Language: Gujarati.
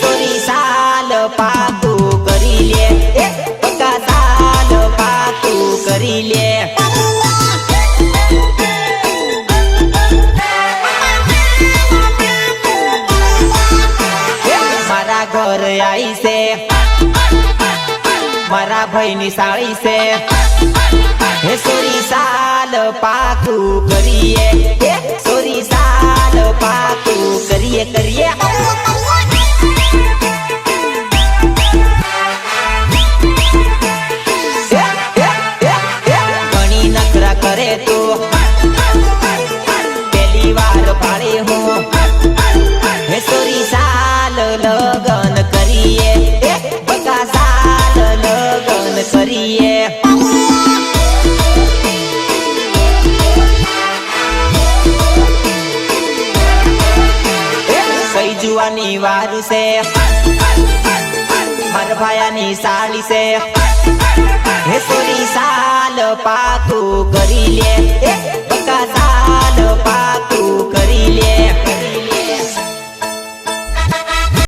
સોરી સાલ પાકું કરી મારા ઘર આવી છે. મારા ભાઈની સાળી છે. હે સાલ પાકું કરીએ. સોરી, સાલ પાકું કરીએ કરીએ. ઘણી નખરા કરે તો. પહેલી વાર ભાડે હું. સાલ લગન કરીએ. બકા સાલ લગન કરીએ. જુવાની વાર છે. મારા ભાયાની સાલી છે. હે સોરી સાલ પાકું કરી લે. એ